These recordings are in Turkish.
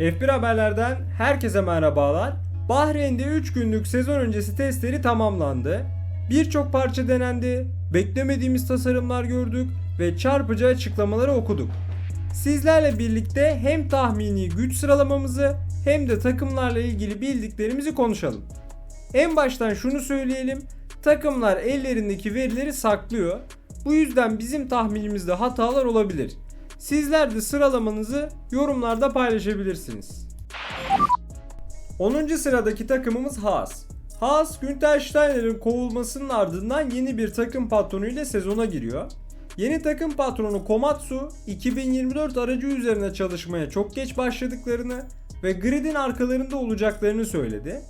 F1 haberlerden herkese merhabalar. Bahreyn'de 3 günlük sezon öncesi testleri tamamlandı. Birçok parça denendi, beklemediğimiz tasarımlar gördük ve çarpıcı açıklamaları okuduk. Sizlerle birlikte hem tahmini güç sıralamamızı hem de takımlarla ilgili bildiklerimizi konuşalım. En baştan şunu söyleyelim. Takımlar ellerindeki verileri saklıyor. Bu yüzden bizim tahminimizde hatalar olabilir. Sizler de sıralamanızı yorumlarda paylaşabilirsiniz. 10. sıradaki takımımız Haas. Haas, Günter Steiner'in kovulmasının ardından yeni bir takım patronu ile sezona giriyor. Yeni takım patronu Komatsu, 2024 aracı üzerine çalışmaya çok geç başladıklarını ve gridin arkalarında olacaklarını söyledi.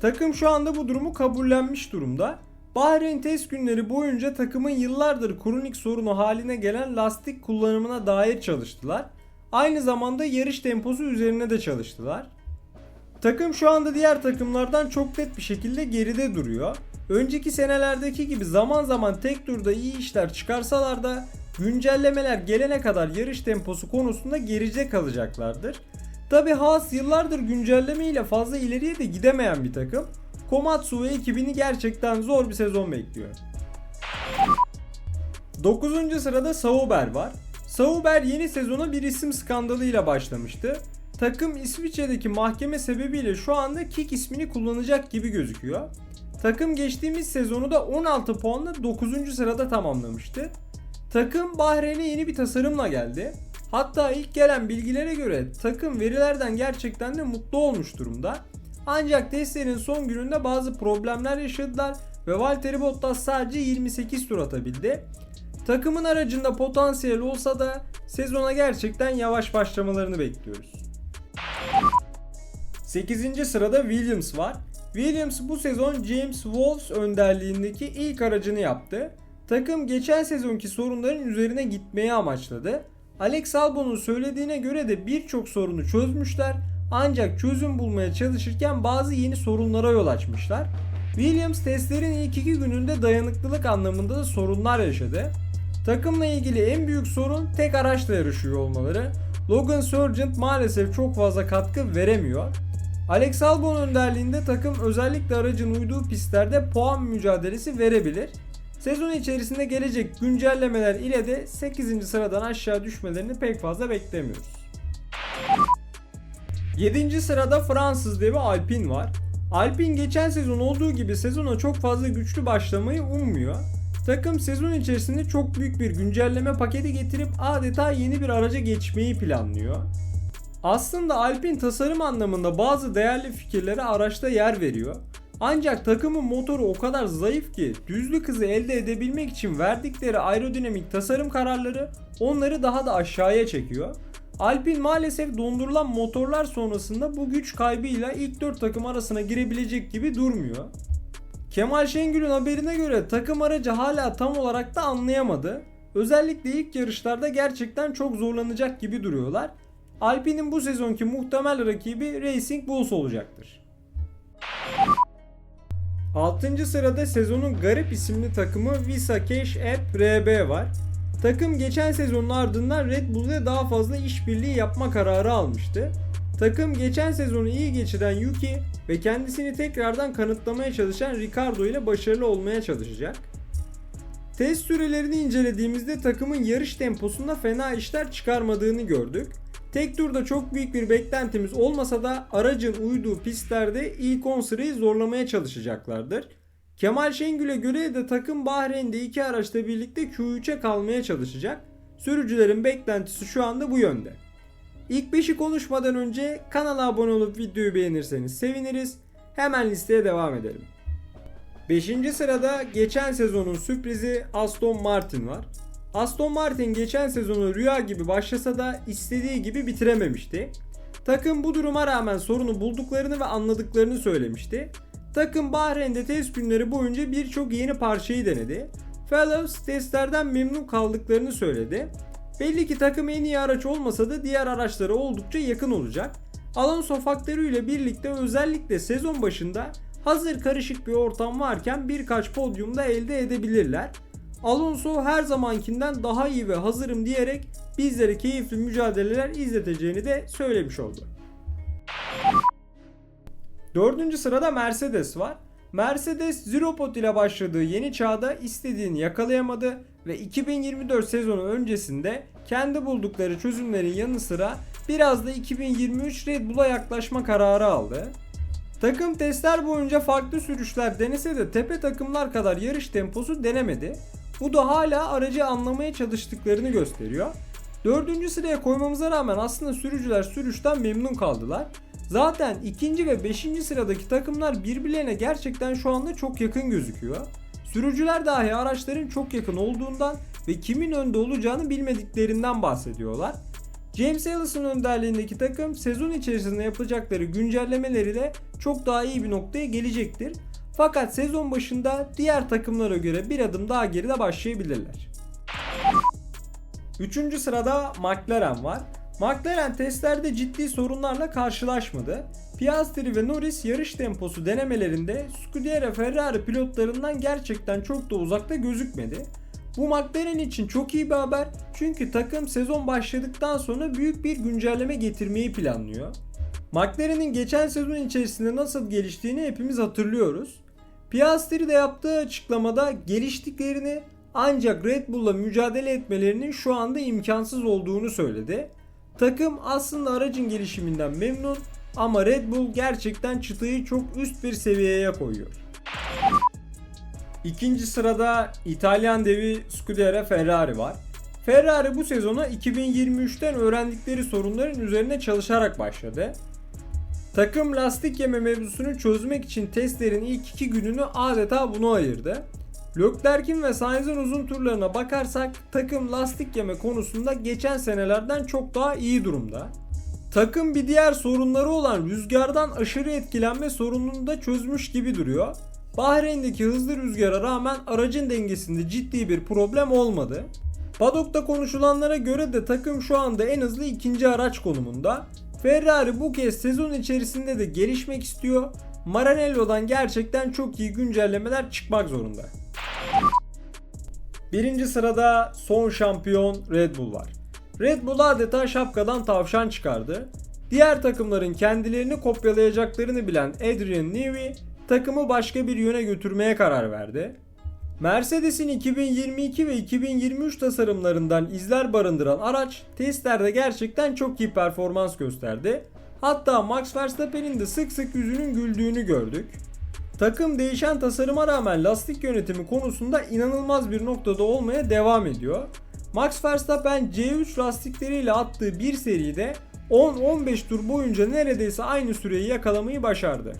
Takım şu anda bu durumu kabullenmiş durumda. Bahreyn test günleri boyunca takımın yıllardır kronik sorunu haline gelen lastik kullanımına dair çalıştılar. Aynı zamanda yarış temposu üzerine de çalıştılar. Takım şu anda diğer takımlardan çok net bir şekilde geride duruyor. Önceki senelerdeki gibi zaman zaman tek turda iyi işler çıkarsalar da güncellemeler gelene kadar yarış temposu konusunda geride kalacaklardır. Tabi Haas yıllardır güncelleme ile fazla ileriye de gidemeyen bir takım. Komatsu ve ekibini gerçekten zor bir sezon bekliyor. 9. sırada Sauber var. Sauber yeni sezona bir isim skandalıyla başlamıştı. Takım İsviçre'deki mahkeme sebebiyle şu anda Kik ismini kullanacak gibi gözüküyor. Takım geçtiğimiz sezonu da 16 puanla 9. sırada tamamlamıştı. Takım Bahreyn'e yeni bir tasarımla geldi. Hatta ilk gelen bilgilere göre takım verilerden gerçekten de mutlu olmuş durumda. Ancak testlerin son gününde bazı problemler yaşadılar ve Valtteri Bottas sadece 28 tur atabildi. Takımın aracında potansiyel olsa da sezona gerçekten yavaş başlamalarını bekliyoruz. 8. sırada Williams var. Williams bu sezon James Wolves önderliğindeki ilk aracını yaptı. Takım geçen sezonki sorunların üzerine gitmeyi amaçladı. Alex Albon'un söylediğine göre de birçok sorunu çözmüşler ancak çözüm bulmaya çalışırken bazı yeni sorunlara yol açmışlar. Williams testlerin ilk iki gününde dayanıklılık anlamında da sorunlar yaşadı. Takımla ilgili en büyük sorun tek araçla yarışıyor olmaları. Logan Sargent maalesef çok fazla katkı veremiyor. Alex Albon önderliğinde takım özellikle aracın uyduğu pistlerde puan mücadelesi verebilir. Sezon içerisinde gelecek güncellemeler ile de 8. sıradan aşağı düşmelerini pek fazla beklemiyoruz. 7. sırada Fransız devi Alpine var. Alpine geçen sezon olduğu gibi sezona çok fazla güçlü başlamayı ummuyor. Takım sezon içerisinde çok büyük bir güncelleme paketi getirip adeta yeni bir araca geçmeyi planlıyor. Aslında Alpine tasarım anlamında bazı değerli fikirlere araçta yer veriyor. Ancak takımın motoru o kadar zayıf ki düzlük hızı elde edebilmek için verdikleri aerodinamik tasarım kararları onları daha da aşağıya çekiyor. Alpine maalesef dondurulan motorlar sonrasında bu güç kaybıyla ilk 4 takım arasına girebilecek gibi durmuyor. Kemal Şengül'ün haberine göre takım aracı hala tam olarak da anlayamadı. Özellikle ilk yarışlarda gerçekten çok zorlanacak gibi duruyorlar. Alpine'in bu sezonki muhtemel rakibi Racing Bulls olacaktır. 6. sırada sezonun garip isimli takımı Visa Cash App RB var. Takım geçen sezonun ardından Red Bull ile daha fazla işbirliği yapma kararı almıştı. Takım geçen sezonu iyi geçiren Yuki ve kendisini tekrardan kanıtlamaya çalışan Ricardo ile başarılı olmaya çalışacak. Test sürelerini incelediğimizde takımın yarış temposunda fena işler çıkarmadığını gördük. Tek turda çok büyük bir beklentimiz olmasa da aracın uyduğu pistlerde ilk 10 sırayı zorlamaya çalışacaklardır. Kemal Şengül'e göre de takım Bahreyn'de iki araçla birlikte Q3'e kalmaya çalışacak. Sürücülerin beklentisi şu anda bu yönde. İlk 5'i konuşmadan önce kanala abone olup videoyu beğenirseniz seviniriz. Hemen listeye devam edelim. 5. sırada geçen sezonun sürprizi Aston Martin var. Aston Martin geçen sezonu rüya gibi başlasa da istediği gibi bitirememişti. Takım bu duruma rağmen sorunu bulduklarını ve anladıklarını söylemişti. Takım Bahreyn'de test günleri boyunca birçok yeni parçayı denedi. Fellows testlerden memnun kaldıklarını söyledi. Belli ki takım en iyi araç olmasa da diğer araçlara oldukça yakın olacak. Alonso faktörü ile birlikte özellikle sezon başında hazır karışık bir ortam varken birkaç podyumda elde edebilirler. Alonso her zamankinden daha iyi ve hazırım diyerek bizlere keyifli mücadeleler izleteceğini de söylemiş oldu. Dördüncü sırada Mercedes var. Mercedes Zero Pot ile başladığı yeni çağda istediğini yakalayamadı ve 2024 sezonu öncesinde kendi buldukları çözümlerin yanı sıra biraz da 2023 Red Bull'a yaklaşma kararı aldı. Takım testler boyunca farklı sürüşler denese de tepe takımlar kadar yarış temposu denemedi. Bu da hala aracı anlamaya çalıştıklarını gösteriyor. Dördüncü sıraya koymamıza rağmen aslında sürücüler sürüşten memnun kaldılar. Zaten ikinci ve beşinci sıradaki takımlar birbirlerine gerçekten şu anda çok yakın gözüküyor. Sürücüler dahi araçların çok yakın olduğundan ve kimin önde olacağını bilmediklerinden bahsediyorlar. James Ellison önderliğindeki takım sezon içerisinde yapacakları güncellemeleri de çok daha iyi bir noktaya gelecektir. Fakat sezon başında diğer takımlara göre bir adım daha geride başlayabilirler. Üçüncü sırada McLaren var. McLaren testlerde ciddi sorunlarla karşılaşmadı. Piastri ve Norris yarış temposu denemelerinde Scuderia Ferrari pilotlarından gerçekten çok da uzakta gözükmedi. Bu McLaren için çok iyi bir haber çünkü takım sezon başladıktan sonra büyük bir güncelleme getirmeyi planlıyor. McLaren'in geçen sezon içerisinde nasıl geliştiğini hepimiz hatırlıyoruz. Piastri de yaptığı açıklamada geliştiklerini ancak Red Bull'la mücadele etmelerinin şu anda imkansız olduğunu söyledi. Takım aslında aracın gelişiminden memnun ama Red Bull gerçekten çıtayı çok üst bir seviyeye koyuyor. İkinci sırada İtalyan devi Scuderia Ferrari var. Ferrari bu sezona 2023'ten öğrendikleri sorunların üzerine çalışarak başladı. Takım lastik yeme mevzusunu çözmek için testlerin ilk iki gününü adeta buna ayırdı. Leclerc'in ve Sainz'in uzun turlarına bakarsak takım lastik yeme konusunda geçen senelerden çok daha iyi durumda. Takım bir diğer sorunları olan rüzgardan aşırı etkilenme sorununu da çözmüş gibi duruyor. Bahreyn'deki hızlı rüzgara rağmen aracın dengesinde ciddi bir problem olmadı. Paddock'ta konuşulanlara göre de takım şu anda en hızlı ikinci araç konumunda. Ferrari bu kez sezon içerisinde de gelişmek istiyor. Maranello'dan gerçekten çok iyi güncellemeler çıkmak zorunda. Birinci sırada son şampiyon Red Bull var. Red Bull adeta şapkadan tavşan çıkardı. Diğer takımların kendilerini kopyalayacaklarını bilen Adrian Newey takımı başka bir yöne götürmeye karar verdi. Mercedes'in 2022 ve 2023 tasarımlarından izler barındıran araç testlerde gerçekten çok iyi performans gösterdi. Hatta Max Verstappen'in de sık sık yüzünün güldüğünü gördük. Takım değişen tasarıma rağmen lastik yönetimi konusunda inanılmaz bir noktada olmaya devam ediyor. Max Verstappen C3 lastikleriyle attığı bir seride 10-15 tur boyunca neredeyse aynı süreyi yakalamayı başardı.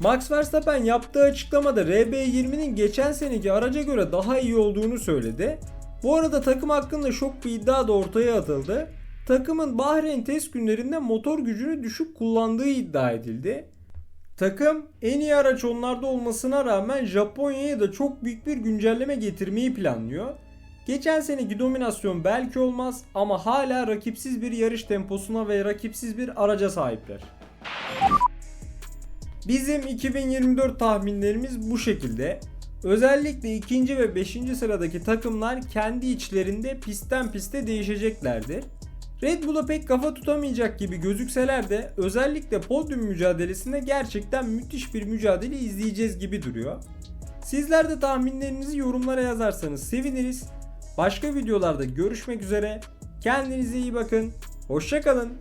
Max Verstappen yaptığı açıklamada RB20'nin geçen seneki araca göre daha iyi olduğunu söyledi. Bu arada takım hakkında şok bir iddia da ortaya atıldı. Takımın Bahreyn test günlerinde motor gücünü düşük kullandığı iddia edildi. Takım en iyi araç onlarda olmasına rağmen Japonya'ya da çok büyük bir güncelleme getirmeyi planlıyor. Geçen seneki dominasyon belki olmaz ama hala rakipsiz bir yarış temposuna ve rakipsiz bir araca sahipler. Bizim 2024 tahminlerimiz bu şekilde. Özellikle ikinci ve beşinci sıradaki takımlar kendi içlerinde pistten piste değişeceklerdir. Red Bull'a pek kafa tutamayacak gibi gözükseler de özellikle podyum mücadelesinde gerçekten müthiş bir mücadele izleyeceğiz gibi duruyor. Sizler de tahminlerinizi yorumlara yazarsanız seviniriz. Başka videolarda görüşmek üzere. Kendinize iyi bakın. Hoşçakalın.